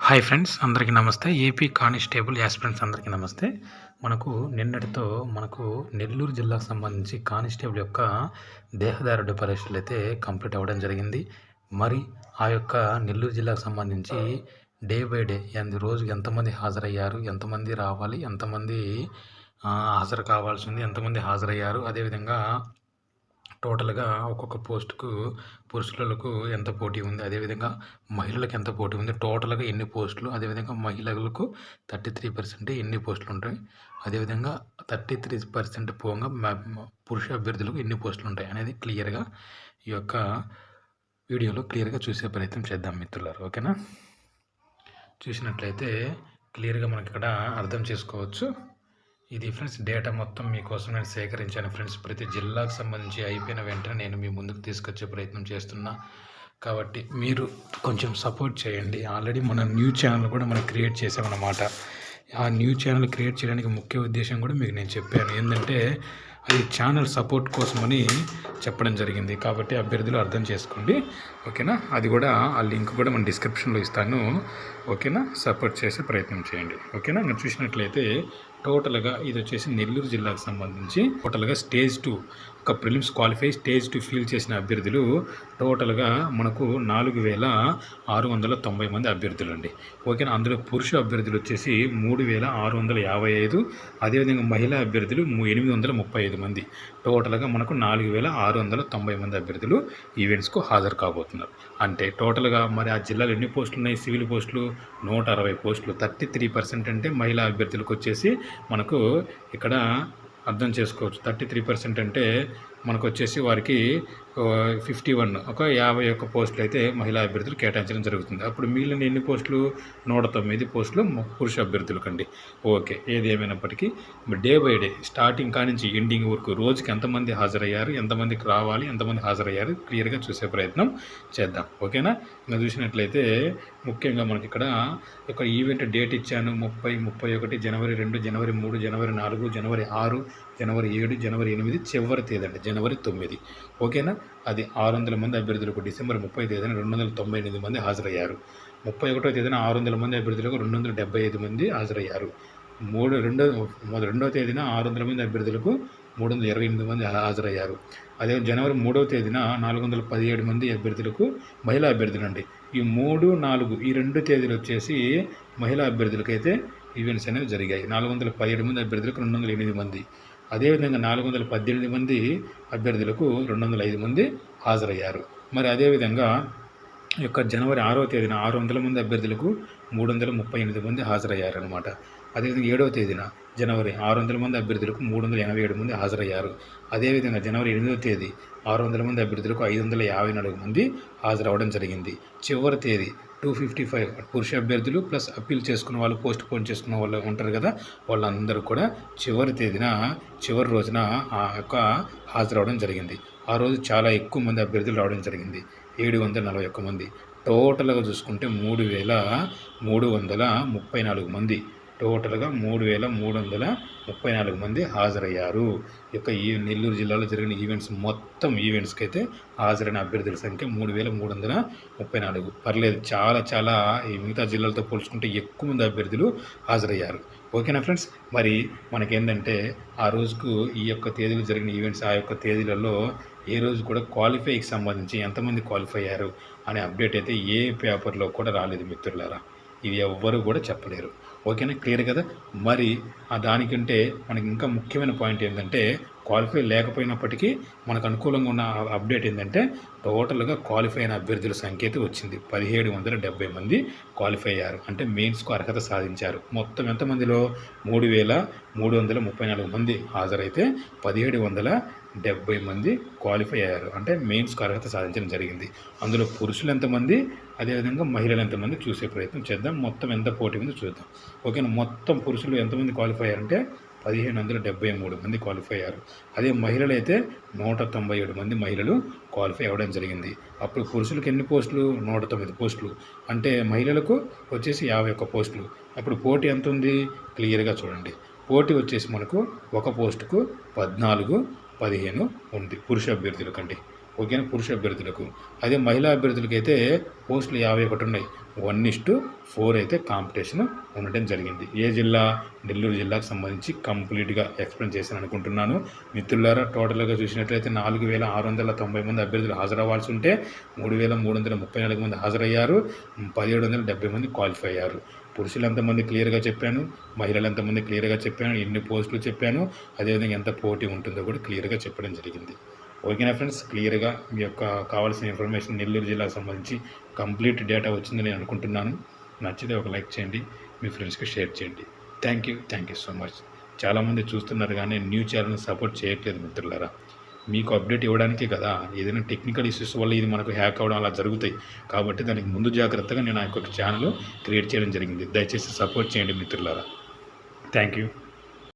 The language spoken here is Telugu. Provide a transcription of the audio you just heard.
హాయ్ ఫ్రెండ్స్ అందరికీ నమస్తే. ఏపీ కానిస్టేబుల్ యాస్పిరెంట్స్ అందరికీ నమస్తే. మనకు నిన్నటితో మనకు నెల్లూరు జిల్లాకు సంబంధించి కానిస్టేబుల్ యొక్క దేహదారుడు పరీక్షలు అయితే కంప్లీట్ అవ్వడం జరిగింది. మరి ఆ యొక్క నెల్లూరు జిల్లాకు సంబంధించి డే బై డే ఎంత రోజుకి ఎంతమంది హాజరయ్యారు ఎంతమంది రావాలి ఎంతమంది హాజరు కావాల్సింది ఎంతమంది హాజరయ్యారు అదేవిధంగా టోటల్గా ఒక్కొక్క పోస్టుకు పురుషులకు ఎంత పోటీ ఉంది? అదేవిధంగా మహిళలకు ఎంత పోటీ ఉంది? టోటల్గా ఎన్ని పోస్టులు? అదేవిధంగా మహిళలకు థర్టీ త్రీ పర్సెంట్ ఎన్ని పోస్టులు ఉంటాయి అదేవిధంగా థర్టీ త్రీ పర్సెంట్ పోగా పురుష అభ్యర్థులకు ఎన్ని పోస్టులు ఉంటాయి అనేది క్లియర్గా ఈ యొక్క వీడియోలో క్లియర్గా చూసే ప్రయత్నం చేద్దాం మిత్రులారు ఓకేనా? చూసినట్లయితే క్లియర్గా మనకి ఇక్కడ అర్థం చేసుకోవచ్చు. ఇది ఫ్రెండ్స్ డేటా మొత్తం మీకోసం నేను సేకరించాను ఫ్రెండ్స్. ప్రతి జిల్లాకు సంబంధించి అయిపోయిన వెంటనే నేను మీ ముందుకు తీసుకొచ్చే ప్రయత్నం చేస్తున్నా. కాబట్టి మీరు కొంచెం సపోర్ట్ చేయండి. ఆల్రెడీ మన న్యూస్ ఛానల్ కూడా మనం క్రియేట్ చేసామన్నమాట. ఆ న్యూస్ ఛానల్ క్రియేట్ చేయడానికి ముఖ్య ఉద్దేశం కూడా మీకు నేను చెప్పాను. ఏంటంటే అది ఛానల్ సపోర్ట్ కోసమని చెప్పడం జరిగింది. కాబట్టి అభ్యర్థులు అర్థం చేసుకోండి. ఓకేనా? అది కూడా ఆ లింక్ కూడా మన డిస్క్రిప్షన్లో ఇస్తాను. ఓకేనా? సపోర్ట్ చేసే ప్రయత్నం చేయండి. ఓకేనా? నేను చూసినట్లయితే టోటల్గా ఇది వచ్చేసి నెల్లూరు జిల్లాకు సంబంధించి టోటల్గా స్టేజ్ టూ ఒక prelims qualify stage two feel చేసిన అభ్యర్థులు టోటల్గా మనకు నాలుగు వేల ఆరు వందల తొంభై మంది అభ్యర్థులు అండి ఓకేనా? అందులో పురుష అభ్యర్థులు వచ్చేసి మూడు వేల ఆరు వందల యాభై ఐదు అదేవిధంగా మహిళా అభ్యర్థులు ఎనిమిది వందల ముప్పై ఐదు మంది. టోటల్గా మనకు నాలుగు వేల ఆరు వందల తొంభై మంది అభ్యర్థులు ఈవెంట్స్కు హాజరు కాబోతున్నారు. అంటే టోటల్గా మరి ఆ జిల్లాలో ఎన్ని పోస్టులు ఉన్నాయి సివిల్ పోస్టులు నూట అరవై పోస్టులు. థర్టీ త్రీ పర్సెంట్ అంటే మహిళా అభ్యర్థులకు వచ్చేసి మనకు ఇక్కడ అర్థం చేసుకోవచ్చు. థర్టీ త్రీ పర్సెంట్ అంటే మనకు వచ్చేసి వారికి ఫిఫ్టీ వన్ ఒక యాభై ఒక్క పోస్టులు అయితే మహిళా అభ్యర్థులు కేటాయించడం జరుగుతుంది. అప్పుడు మిగిలిన ఎన్ని పోస్టులు? నూట తొమ్మిది పోస్టులు పురుష అభ్యర్థులకు అండి ఓకే ఏది ఏమైనప్పటికీ డే బై డే స్టార్టింగ్ కానించి ఎండింగ్ వరకు రోజుకి ఎంతమంది హాజరయ్యారు ఎంతమందికి రావాలి ఎంతమంది హాజరయ్యారు క్లియర్గా చూసే ప్రయత్నం చేద్దాం. ఓకేనా? ఇంకా చూసినట్లయితే ముఖ్యంగా మనకి ఇక్కడ ఒక ఈవెంట్ డేట్ ఇచ్చాను. ముప్పై ముప్పై ఒకటి జనవరి రెండు జనవరి మూడు జనవరి నాలుగు జనవరి ఆరు జనవరి ఏడు జనవరి ఎనిమిది చివరి తేదీ అండి. జనవరి తొమ్మిది. ఓకేనా? అది ఆరు వందల మంది అభ్యర్థులకు డిసెంబర్ ముప్పై తేదీన రెండు వందల తొంభై ఎనిమిది మంది హాజరయ్యారు. ముప్పై ఒకటో తేదీన ఆరు వందల మంది అభ్యర్థులకు రెండు వందల డెబ్బై ఐదు మంది హాజరయ్యారు. మూడు రెండో రెండో తేదీన ఆరు వందల మంది అభ్యర్థులకు మూడు వందల ఇరవై ఎనిమిది మంది హాజరయ్యారు. అదే జనవరి మూడవ తేదీన నాలుగు వందల పదిహేడు మంది అభ్యర్థులకు మహిళా అభ్యర్థులు అండి ఈ మూడు నాలుగు ఈ రెండు తేదీలు వచ్చేసి మహిళా అభ్యర్థులకైతే ఈవెంట్స్ అనేవి జరిగాయి. నాలుగు వందల పదిహేడు మంది అభ్యర్థులకు రెండు వందల ఎనిమిది మంది. అదేవిధంగా నాలుగు వందల పద్దెనిమిది మంది అభ్యర్థులకు రెండు వందల ఐదు మంది హాజరయ్యారు. మరి అదేవిధంగా యొక్క జనవరి ఆరవ తేదీన ఆరు వందల మంది అభ్యర్థులకు మూడు వందల ముప్పై ఎనిమిది మంది హాజరయ్యారనమాట అదేవిధంగా ఏడవ తేదీన జనవరి ఆరు వందల మంది అభ్యర్థులకు మూడు వందల ఎనభై ఏడు మంది హాజరయ్యారు. అదేవిధంగా జనవరి ఎనిమిదవ తేదీ ఆరు వందల మంది అభ్యర్థులకు ఐదు వందల యాభై నాలుగు మంది హాజరవడం జరిగింది. చివరి తేదీ టూ ఫిఫ్టీ ఫైవ్ పురుష అభ్యర్థులు ప్లస్ అప్పీల్ చేసుకున్న వాళ్ళు పోస్ట్ పోన్ చేసుకున్న వాళ్ళు ఉంటారు కదా వాళ్ళందరూ కూడా చివరి తేదీన చివరి రోజున ఆ యొక్క హాజరవడం జరిగింది. ఆ రోజు చాలా ఎక్కువ మంది అభ్యర్థులు రావడం జరిగింది. ఏడు వందల నలభై ఒక్క మంది. టోటల్గా చూసుకుంటే మూడు వేల మూడు వందల ముప్పై నాలుగు మంది టోటల్గా మూడు వేల మూడు వందల ముప్పై నాలుగు మంది హాజరయ్యారు. ఈ యొక్క ఈ నెల్లూరు జిల్లాలో జరిగిన ఈవెంట్స్ మొత్తం ఈవెంట్స్కి అయితే హాజరైన అభ్యర్థుల సంఖ్య మూడు వేల మూడు వందల ముప్పై నాలుగు. పర్లేదు చాలా చాలా ఈ మిగతా జిల్లాలతో పోల్చుకుంటే ఎక్కువ మంది అభ్యర్థులు హాజరయ్యారు. ఓకేనా ఫ్రెండ్స్? మరి మనకేంటంటే ఆ రోజుకు ఈ యొక్క తేదీలు జరిగిన ఈవెంట్స్ ఆ యొక్క తేదీలలో ఏ రోజు కూడా క్వాలిఫైకి సంబంధించి ఎంతమంది క్వాలిఫై అయ్యారు అనే అప్డేట్ అయితే ఏ పేపర్లో కూడా రాలేదు మిత్రులారా. ఇది ఎవ్వరు కూడా చెప్పలేరు. ఓకేనా? క్లియర్ కదా? మరి ఆ దానికంటే మనకి ఇంకా ముఖ్యమైన పాయింట్ ఏంటంటే క్వాలిఫై లేకపోయినప్పటికీ మనకు అనుకూలంగా ఉన్న అప్డేట్ ఏంటంటే టోటల్గా క్వాలిఫై అయిన అభ్యర్థుల సంఖ్య అయితే వచ్చింది. పదిహేడు వందల డెబ్బై మంది క్వాలిఫై అయ్యారు. అంటే మెయిన్స్కు అర్హత సాధించారు. మొత్తం ఎంతమందిలో మూడు వేల మూడు వందల ముప్పై నాలుగు మంది హాజరైతే పదిహేడు వందల డెబ్బై మంది క్వాలిఫై అయ్యారు. అంటే మెయిన్స్కు అర్హత సాధించడం జరిగింది. అందులో పురుషులు ఎంతమంది అదేవిధంగా మహిళలు ఎంతమంది చూసే ప్రయత్నం చేద్దాం. మొత్తం ఎంత పోటీ ఉందో చూద్దాం. ఓకేనా? మొత్తం పురుషులు ఎంతమంది క్వాలిఫై అయ్యారంటే పదిహేను వందల డెబ్బై మూడు మంది క్వాలిఫై అయ్యారు. అదే మహిళలు అయితే నూట తొంభై ఏడు మంది మహిళలు క్వాలిఫై అవ్వడం జరిగింది. అప్పుడు పురుషులకు ఎన్ని పోస్టులు? నూట తొమ్మిది పోస్టులు. అంటే మహిళలకు వచ్చేసి యాభై ఒక్క పోస్టులు. అప్పుడు పోటీ ఎంత ఉంది? క్లియర్గా చూడండి. పోటీ వచ్చేసి మనకు ఒక పోస్టుకు పద్నాలుగు పదిహేను ఉంది పురుష అభ్యర్థులకండి ఓకేనా పురుష అభ్యర్థులకు. అదే మహిళా అభ్యర్థులకి అయితే పోస్టులు యాభై ఒకటి ఉన్నాయి. వన్ ఇస్టు ఫోర్ అయితే కాంపిటీషన్ ఉండటం జరిగింది. ఏ జిల్లా? నెల్లూరు జిల్లాకు సంబంధించి కంప్లీట్గా ఎక్స్ప్లెయిన్ చేశాను అనుకుంటున్నాను. మిత్రులారా టోటల్గా చూసినట్లయితే నాలుగు వేల ఆరు వందల తొంభై మంది అభ్యర్థులు హాజరవ్వాల్సి ఉంటే మూడు వేల మూడు వందల ముప్పై నాలుగు మంది హాజరయ్యారు. పదిహేడు వందల డెబ్బై మంది క్వాలిఫై అయ్యారు. పురుషులు ఎంతమంది క్లియర్గా చెప్పాను? మహిళలు ఎంతమంది క్లియర్గా చెప్పాను? ఎన్ని పోస్టులు చెప్పాను? అదేవిధంగా ఎంత పోటీ ఉంటుందో కూడా క్లియర్గా చెప్పడం జరిగింది. ఓకేనా ఫ్రెండ్స్? క్లియర్గా మీ యొక్క కావాల్సిన ఇన్ఫర్మేషన్ నెల్లూరు జిల్లాకు సంబంధించి కంప్లీట్ డేటా వచ్చిందని నేను అనుకుంటున్నాను. నచ్చితే ఒక లైక్ చేయండి మీ ఫ్రెండ్స్కి షేర్ చేయండి. Thank you thank you so much. చాలామంది చూస్తున్నారు కానీ న్యూ ఛానల్ని సపోర్ట్ చేయట్లేదు మిత్రులారా. మీకు అప్డేట్ ఇవ్వడానికే కదా ఏదైనా టెక్నికల్ ఇష్యూస్ వల్ల ఇది మనకు హ్యాక్ అవ్వడం అలా జరుగుతాయి. కాబట్టి దానికి ముందు జాగ్రత్తగా నేను ఆ యొక్క ఛానల్ క్రియేట్ చేయడం జరిగింది. దయచేసి సపోర్ట్ చేయండి మిత్రులారా. Thank you.